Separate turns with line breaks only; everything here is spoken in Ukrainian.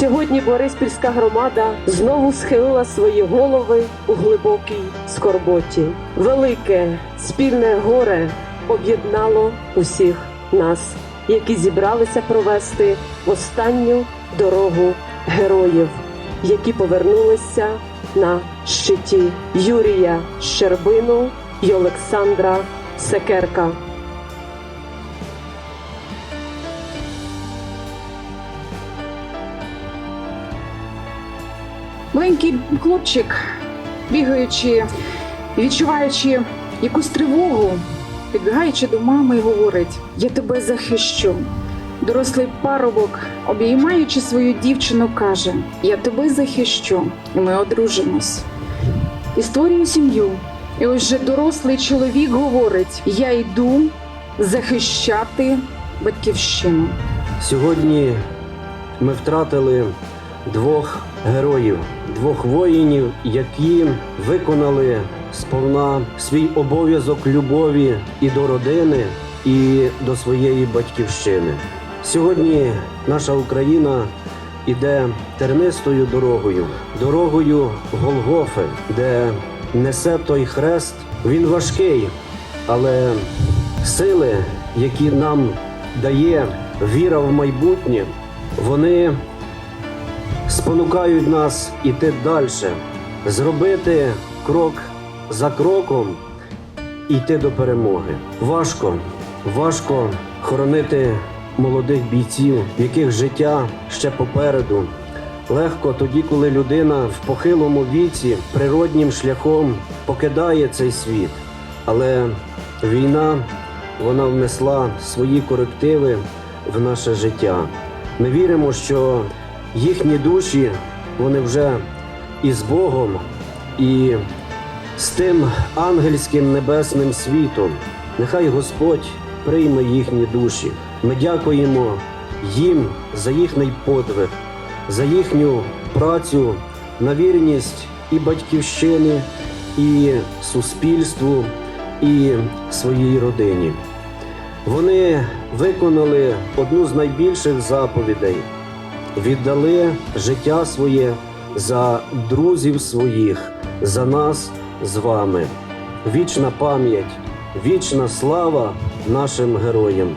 Сьогодні Бориспільська громада знову схилила свої голови у глибокій скорботі. Велике спільне горе об'єднало усіх нас, які зібралися провести останню дорогу героїв, які повернулися на щиті Юрія Щербину і Олександра Секерка.
Маленький хлопчик, бігаючи, і відчуваючи якусь тривогу, підбігаючи до мами, і говорить: Я тебе захищу. Дорослий парубок, обіймаючи свою дівчину, каже: Я тебе захищу, і ми одружимось. І створюю сім'ю. І ось же дорослий чоловік говорить: Я йду захищати батьківщину.
Сьогодні ми втратили двох героїв, двох воїнів, які виконали сповна свій обов'язок любові і до родини, і до своєї батьківщини. Сьогодні наша Україна іде тернистою дорогою, дорогою Голгофи, де несе той хрест. Він важкий, але сили, які нам дає віра в майбутнє, вони спонукають нас іти далі, зробити крок за кроком і йти до перемоги. Важко, важко хоронити молодих бійців, в яких життя ще попереду. Легко тоді, коли людина в похилому віці природнім шляхом покидає цей світ. Але війна вона внесла свої корективи в наше життя. Ми віримо, що їхні душі вони вже із Богом і з тим ангельським небесним світом. Нехай Господь прийме їхні душі. Ми дякуємо їм за їхній подвиг, за їхню працю на вірність і батьківщини, і суспільству, і своїй родині. Вони виконали одну з найбільших заповідей, віддали життя своє за друзів своїх, за нас з вами. Вічна пам'ять, вічна слава нашим героям.